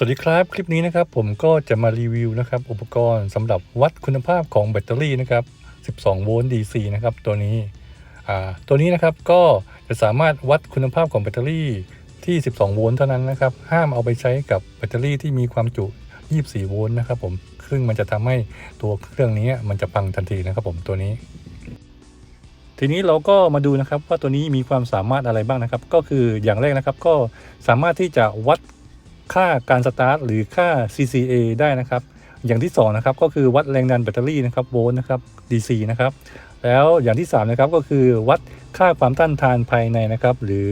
สวัสดีครับ คลิปนี้นะครับผมก็จะมารีวิวนะครับอุปกรณ์สำหรับวัดคุณภาพของแบตเตอรี่นะครับ 12 โวลต์ DC นะครับตัวนี้ตัวนี้นะครับก็จะสามารถวัดคุณภาพของแบตเตอรี่ที่ 12 โวลต์เท่านั้นนะครับ ห้ามเอาไปใช้กับแบตเตอรี่ที่มีความจุ 24 โวลต์นะครับผมซึ่งมันจะทำให้ตัวเครื่องนี้มันจะพังทันทีนะครับผมตัวนี้ ทีนี้เราก็มาดูนะครับว่าตัวนี้มีความสามารถอะไรบ้างนะครับ ก็คืออย่างแรกนะครับก็สามารถที่จะวัด ค่าการสตาร์ทหรือค่า CCA ได้นะครับ อย่างที่2นะครับก็คือวัดแรงดันแบตเตอรี่นะครับโวลต์นะครับ DC นะครับแล้วอย่างที่3นะครับก็คือวัดค่าความต้านทานภายในนะครับ หรือ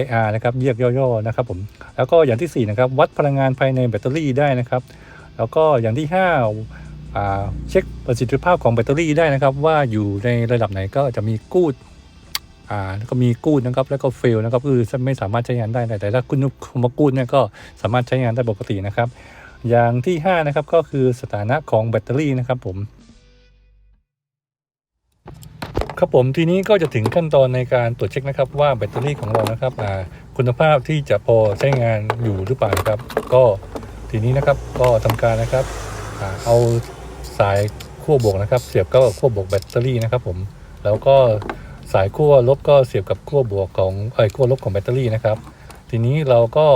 IR นะครับเรียกย่อๆนะครับผมแล้วก็อย่างที่4นะครับวัดพลังงานภายในแบตเตอรี่ได้นะครับ แล้วก็อย่างที่5อ่าเช็คประสิทธิภาพของแบตเตอรี่ได้นะครับ ว่าอยู่ในระดับไหนก็จะมีกูด อ่าแล้วก็มีกูดนะครับแล้วก็เฟลนะครับคือไม่สามารถใช้งานได้แต่ถ้าคุณคำว่ากูดเนี่ยก็สามารถใช้งานได้ปกตินะครับ อย่างที่5นะครับก็คือสถานะของแบตเตอรี่นะครับผมครับผมทีนี้ก็จะถึงขั้นตอนในการตรวจเช็คนะครับว่าแบตเตอรี่ของเรานะครับคุณภาพที่จะพอใช้งานอยู่หรือเปล่าครับ ก็ทีนี้นะครับก็ทำการนะครับเอาสายขั้วบวกนะครับ เสียบเข้ากับขั้วบวกแบตเตอรี่นะครับ ผมแล้วก็ สายขั้วลบก็เสียบกับขั้วบวกของเอ้ขั้วลบของแบตเตอรี่นะครับ ทีนี้เราก็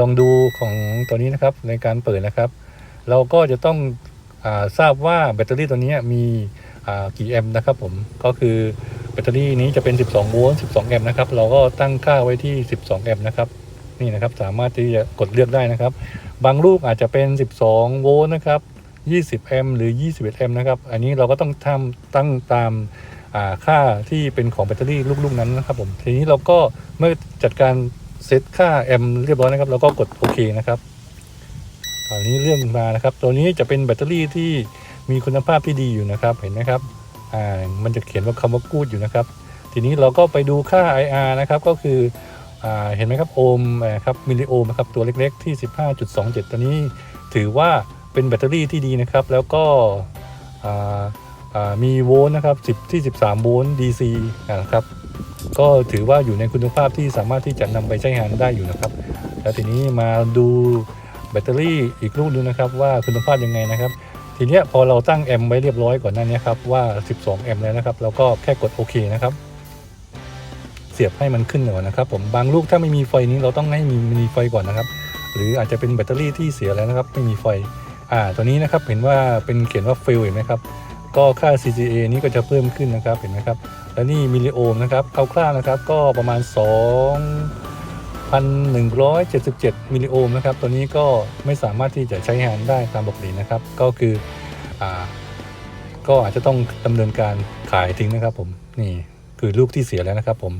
ลองดูของตัวนี้นะครับในการเปิดนะครับ เราก็จะต้องอาทราบว่าแบตเตอรี่ตัวนี้มีกี่แอมป์นะครับผมก็คือแบตเตอรี่นี้จะเป็น 12 โวลต์ 12 แอมป์นะครับ เราก็ตั้งค่าไว้ที่ 12 แอมป์นะครับ นี่นะครับ สามารถที่จะกดเลือกได้นะครับ บางลูกอาจจะเป็น 12 โวลต์นะครับ 20 แอมป์หรือ 21 แอมป์นะครับ อันนี้เราก็ต้องทำตั้งตาม ค่าที่เป็นของแบตเตอรี่ลูกๆนั้นนะครับผมทีนี้เราก็เมื่อจัดการเซตค่าแอมป์เรียบร้อยนะครับเราก็กดโอเคนะครับตอนนี้เรื่องมานะครับ ตัวนี้จะเป็นแบตเตอรี่ที่มีคุณภาพที่ดีอยู่นะครับเห็นไหมครับอ่ามันจะเขียนว่าคำว่ากูดอยู่นะครับ ทีนี้เราก็ไปดูค่า IR นะครับก็คืออเห็นไหมครับโอห์มครับมิลลิโอห์มครับตัวเล็กๆที่ 15.27 ตัวนี้ถือว่าเป็นแบตเตอรี่ที่ดีนะครับ แล้วก็ มีโวลต์นะครับ10ที่ 13 โวลต์ DC นะครับ ก็ถือว่าอยู่ในคุณภาพที่สามารถที่จะนำไปใช้งานได้อยู่นะครับ แล้วทีนี้มาดูแบตเตอรี่อีกลูกนึงนะครับ ว่าคุณภาพยังไงนะครับ ทีเนี้ยพอเราตั้งแอมป์ไว้เรียบร้อยก่อนหน้านี้ครับว่า 12 แอมป์แล้วนะครับเราก็แค่กดโอเคนะครับ เสียบให้มันขึ้นก่อนนะครับ ผมบางลูกถ้าไม่มีไฟนี้เราต้องให้มีมีไฟก่อนนะครับ หรืออาจจะเป็นแบตเตอรี่ที่เสียแล้วนะครับ ไม่มีไฟอ่าตัวนี้นะครับเห็นว่าเป็นเขียนว่า fail เห็นไหมครับ ก็ค่า CCA นี้ก็จะเพิ่มขึ้นนะครับเห็นไหมครับ แล้วนี่มิลลิโอห์มนะครับคร่าวๆนะครับก็ประมาณ 2,177 มิลลิโอห์มนะครับตัวนี้ก็ไม่สามารถที่จะใช้งานได้ตามปกตินะครับ ก็คืออ่าก็อาจจะต้องดำเนินการขายทิ้งนะครับผมนี่คือลูกที่เสียแล้วนะครับผม